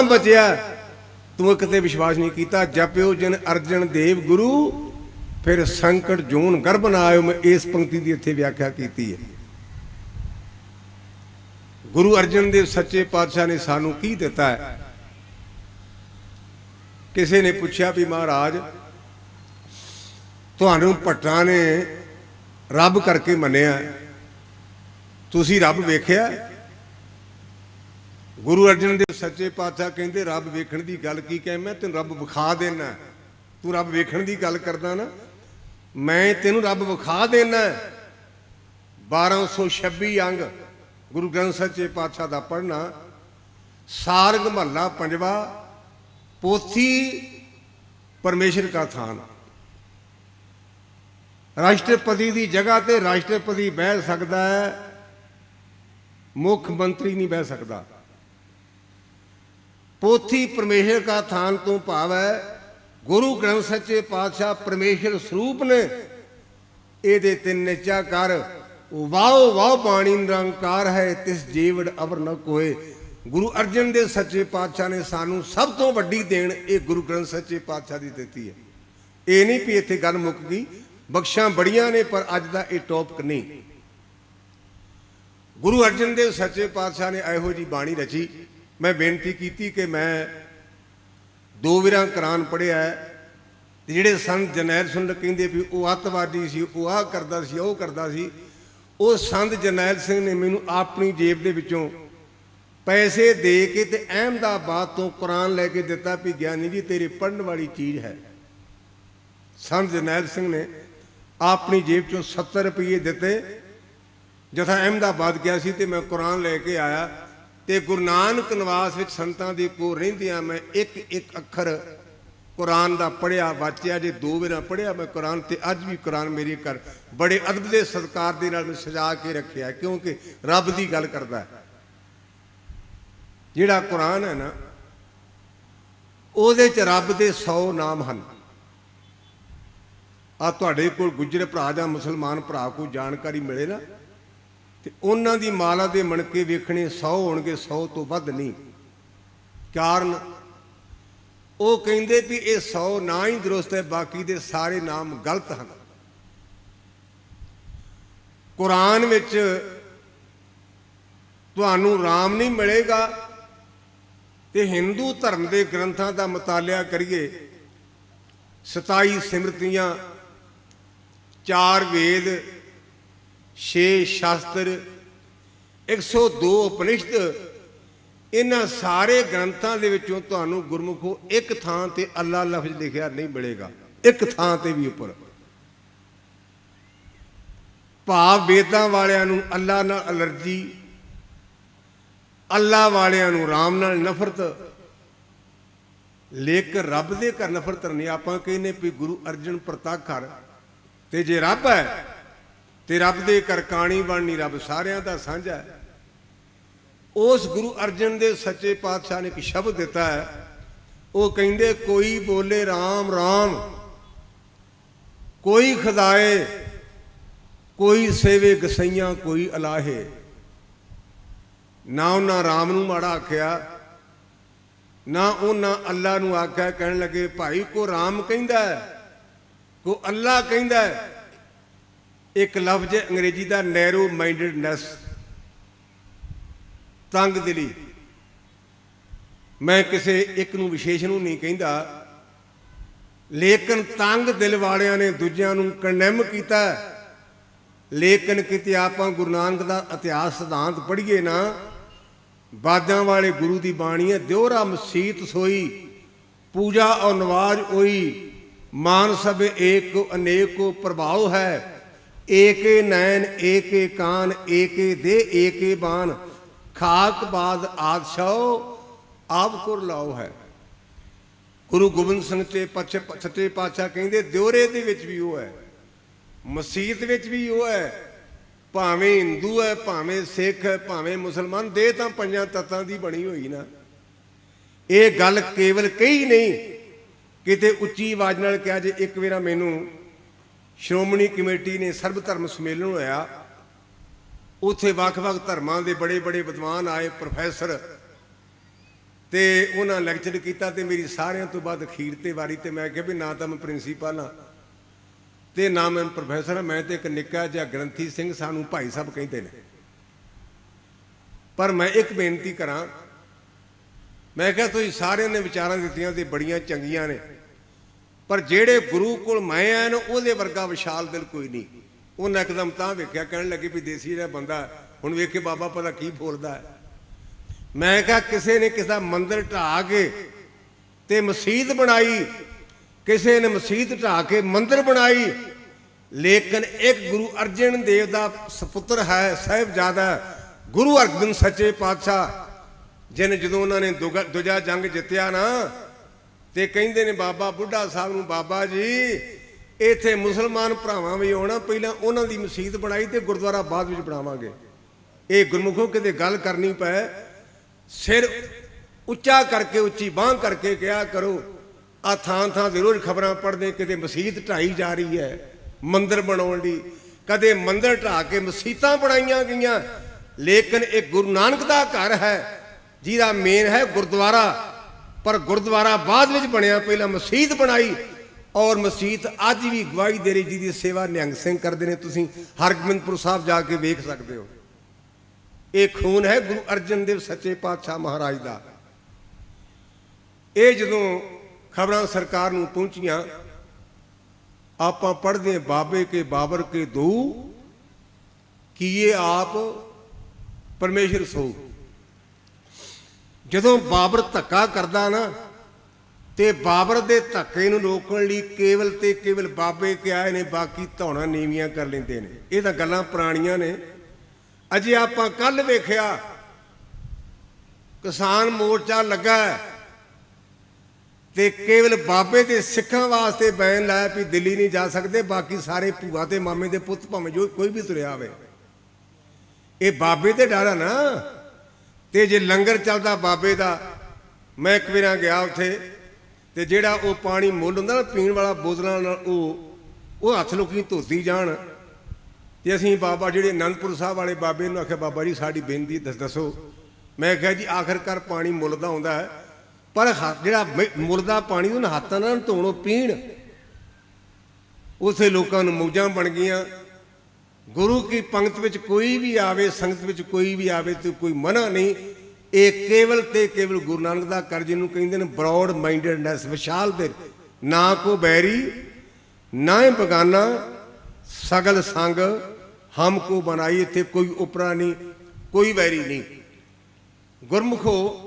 ਤਾਂ ਬਚਿਆ। ਤੂੰ ਕਿਤੇ ਵਿਸ਼ਵਾਸ ਨਹੀਂ ਕੀਤਾ, ਜਪਿਓ ਜਨ ਅਰਜਨ ਦੇਵ ਗੁਰੂ, ਫਿਰ ਸੰਕਟ ਜੋਨ ਗਰਭ ਨਾ ਆਇਓ, ਮੈਂ ਇਸ ਪੰਕਤੀ ਦੀ ਇੱਥੇ ਵਿਆਖਿਆ ਕੀਤੀ ਹੈ। ਗੁਰੂ ਅਰਜਨ ਦੇਵ ਸੱਚੇ ਪਾਤਸ਼ਾਹ ਨੇ ਸਾਨੂੰ ਕੀ ਦਿੱਤਾ ਹੈ? ਕਿਸੇ ਨੇ ਪੁੱਛਿਆ ਵੀ ਮਹਾਰਾਜ, ਤੁਹਾਨੂੰ ਭੱਟਾਂ ਨੇ ਰੱਬ ਕਰਕੇ ਮੰਨਿਆ। ਤੁਸੀਂ ਰੱਬ ਵੇਖਿਆ? ਗੁਰੂ ਅਰਜਨ ਦੇਵ ਸੱਚੇ ਪਾਤਸ਼ਾਹ ਕਹਿੰਦੇ, ਰੱਬ ਵੇਖਣ ਦੀ ਗੱਲ ਕੀ ਕਹਿ? ਮੈਂ ਤੈਨੂੰ ਰੱਬ ਵਿਖਾ ਦੇਣਾ ਤੂੰ ਰੱਬ ਵੇਖਣ ਦੀ ਗੱਲ ਕਰਦਾ ਨਾ, ਮੈਂ ਤੈਨੂੰ ਰੱਬ ਵਿਖਾ ਦੇਣਾ 1226 ਅੰਗ ਗੁਰੂ ਗ੍ਰੰਥ ਸੱਚੇ ਪਾਤਸ਼ਾਹ ਦਾ ਪੜ੍ਹਨਾ, ਸਾਰਗ ਮਹੱਲਾ ਪੰਜਵਾ, ਪੋਥੀ ਪਰਮੇਸ਼ਰ ਕਾ ਥਾਨ। ਰਾਸ਼ਟਰਪਤੀ ਦੀ ਜਗ੍ਹਾ ਤੇ ਰਾਸ਼ਟਰਪਤੀ ਬਹਿ ਸਕਦਾ ਹੈ, ਮੁੱਖ ਮੰਤਰੀ ਨਹੀਂ ਬਹਿ ਸਕਦਾ। ਪੋਥੀ ਪਰਮੇਸ਼ਰ ਕਾ ਥਾਨ ਤੋਂ ਭਾਵ। ਹੈ ਗੁਰੂ ਗ੍ਰੰਥ ਸੱਚੇ ਪਾਤਸ਼ਾਹ ਪਰਮੇਸ਼ਰ ਸਰੂਪ ਨੇ। ਇਹਦੇ ਤਿੰਨ ਨਿਚਾ ਕਰ ਵਾਓ ਵਾਹ ਬਾਣੀ ਨਿਰੰਕਾਰ ਹੈ, ਤਿਸ ਜੀਵੜ ਅਵਰ ਨ ਕੋਏ। ਗੁਰੂ ਅਰਜਨ ਦੇਵ ਸੱਚੇ ਪਾਤਸ਼ਾਹ ਨੇ ਸਾਨੂੰ ਸਭ ਤੋਂ ਵੱਡੀ ਦੇਣ ਇਹ ਗੁਰੂ ਗ੍ਰੰਥ ਸੱਚੇ ਪਾਤਸ਼ਾਹ ਦੀ ਦਿੱਤੀ ਹੈ। ਇਹ ਨਹੀਂ ਵੀ ਇੱਥੇ ਗੱਲ ਮੁੱਕ ਗਈ, ਬਖਸ਼ਾਂ ਬੜੀਆਂ ਨੇ, ਪਰ ਅੱਜ ਦਾ ਇਹ ਟੌਪਿਕ ਨਹੀਂ। ਗੁਰੂ ਅਰਜਨ ਦੇਵ ਸੱਚੇ ਪਾਤਸ਼ਾਹ ਨੇ ਇਹੋ ਜੀ ਬਾਣੀ ਰਚੀ ਮੈਂ ਬੇਨਤੀ ਕੀਤੀ ਕਿ ਮੈਂ ਦੋ ਵਿਰਾਂ ਕੁਰਾਨ ਪੜ੍ਹਿਆ ਹੈ ਤੇ ਜਿਹੜੇ ਸੰਤ ਜਰਨੈਲ ਸਿੰਘ ਕਹਿੰਦੇ ਵੀ ਉਹ ਅੱਤਵਾਦੀ ਸੀ, ਉਹ ਆਹ ਕਰਦਾ ਸੀ, ਉਹ ਕਰਦਾ ਸੀ, ਉਹ ਸੰਤ ਜਰਨੈਲ ਸਿੰਘ ਨੇ ਮੈਨੂੰ ਆਪਣੀ ਜੇਬ ਦੇ ਵਿੱਚੋਂ ਪੈਸੇ ਦੇ ਕੇ ਤੇ ਅਹਿਮਦਾਬਾਦ ਤੋਂ ਕੁਰਾਨ ਲੈ ਕੇ ਦਿੱਤਾ ਵੀ ਗਿਆਨੀ ਜੀ, ਤੇਰੇ ਪੜਨ ਵਾਲੀ ਚੀਜ਼ ਹੈ। ਸੰਤ ਜਰਨੈਲ ਸਿੰਘ ਨੇ ਆਪਣੀ ਜੇਬ ਚੋਂ 70 ਰੁਪਏ ਦਿੱਤੇ, ਜਥਾ ਅਹਿਮਦਾਬਾਦ ਗਿਆ ਸੀ ਤੇ ਮੈਂ ਕੁਰਾਨ ਲੈ ਕੇ ਆਇਆ। ਤੇ ਗੁਰੂ ਨਾਨਕ ਨਿਵਾਸ ਵਿੱਚ ਸੰਤਾਂ ਦੇ ਕੋਲ ਰਹਿੰਦਿਆਂ ਮੈਂ ਇੱਕ ਇੱਕ ਅੱਖਰ ਕੁਰਾਨ ਦਾ ਪੜਿਆ ਵਾਚਿਆ, ਜੇ ਦੋ ਵਾਰਾਂ ਪੜਿਆ ਮੈਂ ਕੁਰਾਨ ਤੇ ਅੱਜ ਵੀ ਕੁਰਾਨ ਮੇਰੇ ਘਰ ਬੜੇ ਅਦਬ ਦੇ ਸਤਕਾਰ ਦੇ ਨਾਲ ਮੈਂ ਸਜਾ ਕੇ ਰੱਖਿਆ ਕਿਉਂਕਿ ਰੱਬ ਦੀ ਗੱਲ ਕਰਦਾ ਜਿਹੜਾ ਕੁਰਾਨ ਹੈ ਨਾ, ਉਹਦੇ ਚ ਰੱਬ ਦੇ 100 ਨਾਮ ਹਨ। ਆ ਤੁਹਾਡੇ ਕੋਲ ਗੁੱਜਰ ਭਰਾ ਜਾਂ ਮੁਸਲਮਾਨ ਭਰਾ ਕੋਈ ਜਾਣਕਾਰੀ ਮਿਲੇ ਨਾ ਤੇ ਉਹਨਾਂ ਦੀ ਮਾਲਾ ਦੇ ਮਣਕੇ ਵੇਖਣੇ 100 ਹੋਣਗੇ 100 ਤੋਂ ਵੱਧ ਨਹੀਂ। ਕਾਰਨ ਉਹ ਕਹਿੰਦੇ ਵੀ ਇਹ 100 ਨਾ ਹੀ ਦਰੁਸਤ ਹੈ, ਬਾਕੀ ਦੇ ਸਾਰੇ ਨਾਮ ਗਲਤ ਹਨ। ਕੁਰਾਨ ਵਿੱਚ ਤੁਹਾਨੂੰ ਰਾਮ ਨਹੀਂ ਮਿਲੇਗਾ ਤੇ ਹਿੰਦੂ ਧਰਮ ਦੇ ਗ੍ਰੰਥਾਂ ਦਾ ਮਤਾਲਿਆ ਕਰੀਏ 27 ਸਿਮਰਤੀਆਂ, ਚਾਰ ਵੇਦ 6 ਸ਼ਾਸਤਰ 102 ਉਪਨਿਸ਼ਦ, ਇਹਨਾਂ ਸਾਰੇ ਗ੍ਰੰਥਾਂ ਦੇ ਵਿੱਚੋਂ ਤੁਹਾਨੂੰ ਗੁਰਮੁਖੋ ਇੱਕ ਥਾਂ ਤੇ ਅੱਲਾ ਲਫ਼ਜ਼ ਲਿਖਿਆ ਨਹੀਂ ਮਿਲੇਗਾ, ਇੱਕ ਥਾਂ ਤੇ ਵੀ ਉੱਪਰ। ਭਾਵ ਵੇਦਾਂ ਵਾਲਿਆਂ ਨੂੰ ਅੱਲਾ ਨਾਲ ਅਲਰਜੀ, ਅੱਲਾ ਵਾਲਿਆਂ ਨੂੰ ਰਾਮ ਨਾਲ ਨਫ਼ਰਤ, ਲੇਕਿਨ ਰੱਬ ਦੇ ਘਰ ਨਫ਼ਰਤ ਨਹੀਂ, ਆਪਾਂ ਕਹਿੰਨੇ ਵੀ ਗੁਰੂ ਅਰਜਨ ਪ੍ਰਤਾਪ ਘਰ, ਤੇ ਜੇ ਰੱਬ ਹੈ ਤੇ ਰੱਬ ਦੇ ਘਰ ਕਾਣੀ ਬਣਨੀ ਰੱਬ ਸਾਰਿਆਂ ਦਾ ਸਾਂਝਾ ਹੈ। ਉਸ ਗੁਰੂ ਅਰਜਨ ਦੇ ਸੱਚੇ ਪਾਤਸ਼ਾਹ ਨੇ ਇੱਕ ਸ਼ਬਦ ਦਿੱਤਾ ਹੈ। ਉਹ ਕਹਿੰਦੇ, ਕੋਈ ਬੋਲੇ RAM RAM ਕੋਈ ਖੁਦਾਏ, ਕੋਈ ਸੇਵੇ ਗਸਈਆਂ, ਕੋਈ ਅਲਾਹੇ। ਨਾ ਉਹਨਾਂ RAM ਨੂੰ ਮਾੜਾ ਆਖਿਆ, ਨਾ ਉਹਨਾਂ ਅੱਲਾ ਨੂੰ ਆਖਿਆ। ਕਹਿਣ ਲੱਗੇ, ਭਾਈ, ਕੋ RAM ਕਹਿੰਦਾ ਕੋ ਅੱਲਾ ਕਹਿੰਦਾ ਇੱਕ ਲਫ਼ਜ਼ ਅੰਗਰੇਜ਼ੀ ਦਾ ਨੈਰੋ ਮਾਈਂਡਡਨੈਸ ਤੰਗ ਦਿਲੀ। ਮੈਂ ਕਿਸੇ ਇੱਕ ਨੂੰ ਵਿਸ਼ੇਸ਼ ਨੂੰ ਨਹੀਂ ਕਹਿੰਦਾ, ਲੇਕਿਨ ਤੰਗ ਦਿਲ ਵਾਲਿਆਂ ਨੇ ਦੂਜਿਆਂ ਨੂੰ ਕੰਡੈਮ ਕੀਤਾ। ਲੇਕਿਨ ਕਿਤੇ ਆਪਾਂ ਗੁਰੂ ਨਾਨਕ ਦਾ ਇਤਿਹਾਸ ਸਿਧਾਂਤ ਪੜ੍ਹੀਏ ਨਾ ਬਾਜਾਂ ਵਾਲੇ ਗੁਰੂ ਦੀ ਬਾਣੀ ਹੈ ਦਿਉਰਾ ਮਸੀਤ ਸੋਈ, ਪੂਜਾ ਔਰ ਨਵਾਜ ਹੋਈ ਮਾਨ ਸਭ ਏਕ, ਅਨੇਕ ਕੋ ਪ੍ਰਭਾਵ ਹੈ। ਏਕੇ ਨੈਣ, ਏਕੇ ਕਾਨ, ਏਕੇ ਦੇ, ਏਕੇ ਬਾਨ ਖਾਕ ਬਾਦ ਆਦਸ਼ਾਓ ਆਪ ਕੁਰ ਲਾਓ ਹੈ। ਗੁਰੂ ਗੋਬਿੰਦ ਸਿੰਘ ਤੇ ਪਛੇ, ਸੱਚੇ ਪਾਤਸ਼ਾਹ ਕਹਿੰਦੇ ਦਿਉਰੇ ਦੇ ਵਿੱਚ ਵੀ ਉਹ ਹੈ ਮਸਜਿਦ ਵਿੱਚ ਵੀ ਉਹ ਹੈ, ਭਾਵੇਂ ਹਿੰਦੂ ਹੈ, ਭਾਵੇਂ ਸਿੱਖ ਹੈ, ਭਾਵੇਂ ਮੁਸਲਮਾਨ, ਦੇ ਤਾਂ ਪੰਜਾਂ ਤੱਤਾਂ ਦੀ ਬਣੀ ਹੋਈ ਨਾ। ਇਹ ਗੱਲ ਕੇਵਲ ਕਹੀ ਨਹੀਂ, ਕਿਤੇ ਉੱਚੀ ਆਵਾਜ਼ ਨਾਲ ਕਿਹਾ ਜੇ ਇੱਕ ਵੇਰਾ ਮੈਨੂੰ ਸ਼੍ਰੋਮਣੀ ਕਮੇਟੀ ਨੇ ਸਰਬ ਧਰਮ ਸੰਮੇਲਨ ਹੋਇਆ। ਉੱਥੇ ਵੱਖ-ਵੱਖ ਧਰਮਾਂ ਦੇ ਬੜੇ-ਬੜੇ ਵਿਦਵਾਨ ਆਏ, ਪ੍ਰੋਫੈਸਰ। ਤੇ ਉਹਨਾਂ ਲੈਕਚਰ ਕੀਤਾ ਤੇ ਮੇਰੀ ਸਾਰਿਆਂ ਤੋਂ ਬਾਅਦ ਅਖੀਰ ਤੇ ਵਾਰੀ ਤੇ ਮੈਂ ਕਿਹਾ ਵੀ ਨਾ ਤਾਂ ਮੈਂ ਪ੍ਰਿੰਸੀਪਲ ਹਾਂ ਤੇ ਨਾ ਮੈਂ ਪ੍ਰੋਫੈਸਰ ਹਾਂ, ਮੈਂ ਤੇ ਇੱਕ ਨਿੱਕਾ ਜਿਹਾ ਗ੍ਰੰਥੀ ਸਿੰਘ ਸਾਨੂੰ ਭਾਈ ਸਾਹਿਬ ਕਹਿੰਦੇ ਨੇ। ਪਰ ਮੈਂ ਇੱਕ ਬੇਨਤੀ ਕਰਾਂ, ਮੈਂ ਕਿਹਾ ਤੁਸੀਂ ਸਾਰਿਆਂ ਨੇ ਵਿਚਾਰਾਂ ਦਿੱਤੀਆਂ ਤੇ ਬੜੀਆਂ ਚੰਗੀਆਂ ਨੇ। ਪਰ ਜਿਹੜੇ ਗੁਰੂ ਕੋਲ ਮੈਂ ਆ ਨਾ, ਉਹਦੇ ਵਰਗਾ ਵਿਸ਼ਾਲ ਦਿਲ ਕੋਈ ਨਹੀਂ। ਉਹਨਾਂ ਇੱਕਦਮ ਤਾਂ ਵੇਖਿਆ, ਕਹਿਣ ਲੱਗੇ ਵੀ ਦੇਸੀ ਜਿਹੜਾ ਬੰਦਾ, ਹੁਣ ਵੇਖ ਕੇ ਬਾਬਾ ਪਤਾ ਕੀ ਬੋਲਦਾ ਹੈ। ਮੈਂ ਕਿਹਾ, ਕਿਸੇ ਨੇ ਕਿਸੇ ਦਾ ਮੰਦਿਰ ਢਾ ਕੇ ਤੇ ਮਸਜਿਦ ਬਣਾਈ, ਕਿਸੇ ਨੇ ਮਸਜਿਦ ਢਾ ਕੇ ਮੰਦਿਰ ਬਣਾਈ, ਲੇਕਿਨ ਇੱਕ ਗੁਰੂ ਅਰਜਨ ਦੇਵ ਦਾ ਸੁਪੁੱਤਰ ਹੈ, ਸਾਹਿਬਜ਼ਾਦਾ ਗੁਰੂ ਅਰਜਨ ਸੱਚੇ ਪਾਤਸ਼ਾਹ, ਜਿਨ ਜਦੋਂ ਉਹਨਾਂ ਨੇ ਦੁਗਾ- ਦੂਜਾ ਜੰਗ ਜਿੱਤਿਆ ਨਾ ਤੇ ਕਹਿੰਦੇ ਨੇ ਬਾਬਾ ਬੁੱਢਾ ਸਾਹਿਬ ਨੂੰ, ਬਾਬਾ ਜੀ, ਇੱਥੇ ਮੁਸਲਮਾਨ ਭਰਾਵਾਂ ਵੀ ਆਉਣਾ, ਪਹਿਲਾਂ ਉਹਨਾਂ ਦੀ ਮਸਜਿਦ ਬਣਾਈ ਤੇ ਗੁਰਦੁਆਰਾ ਬਾਅਦ ਵਿੱਚ ਬਣਾਵਾਂਗੇ। ਇਹ ਗੁਰਮੁਖੋਂ ਕਿਤੇ ਗੱਲ ਕਰਨੀ ਪਏ ਸਿਰ ਉੱਚਾ ਕਰਕੇ, ਉੱਚੀ ਬਾਹ ਕਰਕੇ ਕਿਹਾ ਕਰੋ ਆ ਥਾਂ ਥਾਂ ਦੇ ਰੋਜ਼ ਖਬਰਾਂ ਪੜ੍ਹਦੇ, ਕਿਤੇ ਮਸਜਿਦ ਢਾਈ ਜਾ ਰਹੀ ਹੈ, ਮੰਦਰ ਬਣਾਉਣ ਦੀ। ਕਦੇ ਮੰਦਰ ਢਾ ਕੇ ਮਸੀਤਾਂ ਬਣਾਈਆਂ ਗਈਆਂ, ਲੇਕਿਨ ਇਹ ਗੁਰੂ ਨਾਨਕ ਦਾ ਘਰ ਹੈ, ਜਿਹਦਾ ਮੇਨ ਹੈ ਗੁਰਦੁਆਰਾ। ਪਰ ਗੁਰਦੁਆਰਾ ਬਾਅਦ ਵਿੱਚ ਬਣਿਆ, ਪਹਿਲਾਂ ਮਸਜਿਦ ਬਣਾਈ ਔਰ ਮਸਜਿਦ ਅੱਜ ਵੀ ਗਵਾਹੀ ਦੇ ਰਹੀ, ਜਿਹਦੀ ਸੇਵਾ ਨਿਹੰਗ ਸਿੰਘ ਕਰਦੇ ਨੇ। ਤੁਸੀਂ ਹਰਗੋਬਿੰਦਪੁਰ ਸਾਹਿਬ ਜਾ ਕੇ ਵੇਖ ਸਕਦੇ ਹੋ। ਇਹ ਖੂਨ ਹੈ ਗੁਰੂ ਅਰਜਨ ਦੇਵ ਸੱਚੇ ਪਾਤਸ਼ਾਹ ਮਹਾਰਾਜ ਦਾ। ਇਹ ਜਦੋਂ ਖਬਰਾਂ ਸਰਕਾਰ ਨੂੰ ਪਹੁੰਚੀਆਂ, ਆਪਾਂ ਪੜ੍ਹਦੇ ਬਾਬੇ ਕੇ ਬਾਬਰ ਕੇ ਦੋ ਕੀਏ ਆਪ ਪਰਮੇਸ਼ਰ ਸੋ। ਜਦੋਂ ਬਾਬਰ ਧੱਕਾ ਕਰਦਾ ਨਾ, ਤੇ ਬਾਬਰ ਦੇ ਧੱਕੇ ਨੂੰ ਰੋਕਣ ਲਈ ਕੇਵਲ ਤੇ ਕੇਵਲ ਬਾਬੇ ਕਿ ਆਏ ਨੇ, ਬਾਕੀ ਧੌਣਾ ਨੀਵੀਆਂ ਕਰ ਲੈਂਦੇ ਨੇ। ਇਹ ਤਾਂ ਗੱਲਾਂ ਪੁਰਾਣੀਆਂ ਨੇ। ਅਜੇ ਆਪਾਂ ਕੱਲ ਵੇਖਿਆ, ਕਿਸਾਨ ਮੋਰਚਾ ਲੱਗਾ ਤੇ ਕੇਵਲ ਬਾਬੇ ਤੇ ਸਿੱਖਾਂ ਵਾਸਤੇ ਬੈਨ ਲਾਇਆ ਵੀ ਦਿੱਲੀ ਨਹੀਂ ਜਾ ਸਕਦੇ, ਬਾਕੀ ਸਾਰੇ ਭੂਆ ਤੇ ਮਾਮੇ ਦੇ ਪੁੱਤ ਭਾਵੇਂ ਜੋ ਕੋਈ ਵੀ ਤੁਰਿਆ ਹੋਵੇ ਇਹ ਬਾਬੇ ਤੇ ਡਰ ਨਾ। ਤੇ ਜੇ ਲੰਗਰ ਚੱਲਦਾ ਬਾਬੇ ਦਾ, ਮੈਂ ਇੱਕ ਵਾਰਾਂ ਗਿਆ ਉੱਥੇ, ਤੇ ਜਿਹੜਾ ਉਹ ਪਾਣੀ ਮੁੱਲ ਹੁੰਦਾ ਨਾ ਪੀਣ ਵਾਲਾ ਬੋਤਲਾਂ ਨਾਲ ਉਹ ਉਹ ਹੱਥ ਲੋਕੀ ਧੋਤੀ ਜਾਣ। ਤੇ ਅਸੀਂ ਬਾਬਾ ਜਿਹੜੇ ਅਨੰਦਪੁਰ ਸਾਹਿਬ ਵਾਲੇ ਬਾਬੇ ਨੂੰ ਆਖਿਆ, ਬਾਬਾ ਜੀ, ਸਾਡੀ ਬੇਨਤੀ ਦੱਸ, ਦੱਸੋ। ਮੈਂ ਕਿਹਾ ਜੀ, ਆਖਰਕਾਰ ਪਾਣੀ ਮੁੱਲ ਦਾ ਆਉਂਦਾ ਹੈ, ਪਰ ਹੱਥ- ਜਿਹੜਾ ਮ- ਮੁੱਲ ਦਾ ਪਾਣੀ ਉਹਨਾਂ ਹੱਥਾਂ ਨਾਲ ਧੋਣੋ ਪੀਣ। ਉਥੇ ਲੋਕਾਂ ਨੂੰ ਮੌਜਾਂ ਬਣ ਗਈਆਂ। ਗੁਰੂ ਕੀ ਪੰਕਤ ਵਿੱਚ ਕੋਈ ਵੀ ਆਵੇ, ਸੰਗਤ ਵਿੱਚ ਕੋਈ ਵੀ ਆਵੇ ਤੇ ਕੋਈ ਮਨਾ ਨਹੀਂ, ਇਹ ਕੇਵਲ ਤੇ ਕੇਵਲ ਗੁਰੂ ਨਾਨਕ ਦਾ ਕਰ ਜਿਹਨੂੰ ਕਹਿੰਦੇ ਨੇ ਬ੍ਰੌਡ ਮਾਈਂਡਡਨੈਸ ਵਿਸ਼ਾਲ ਦੇ, ਨਾ ਕੋ ਬੈਰੀ, ਨਾ ਹੀ ਬਗਾਨਾ, ਸਗਲ ਸੰਗ, ਹਮ ਕੋ ਬਣਾਈ, ਇੱਥੇ ਕੋਈ ਉਪਰਾ ਨਹੀਂ, ਕੋਈ ਵੈਰੀ ਨਹੀਂ। ਗੁਰਮੁਖੋ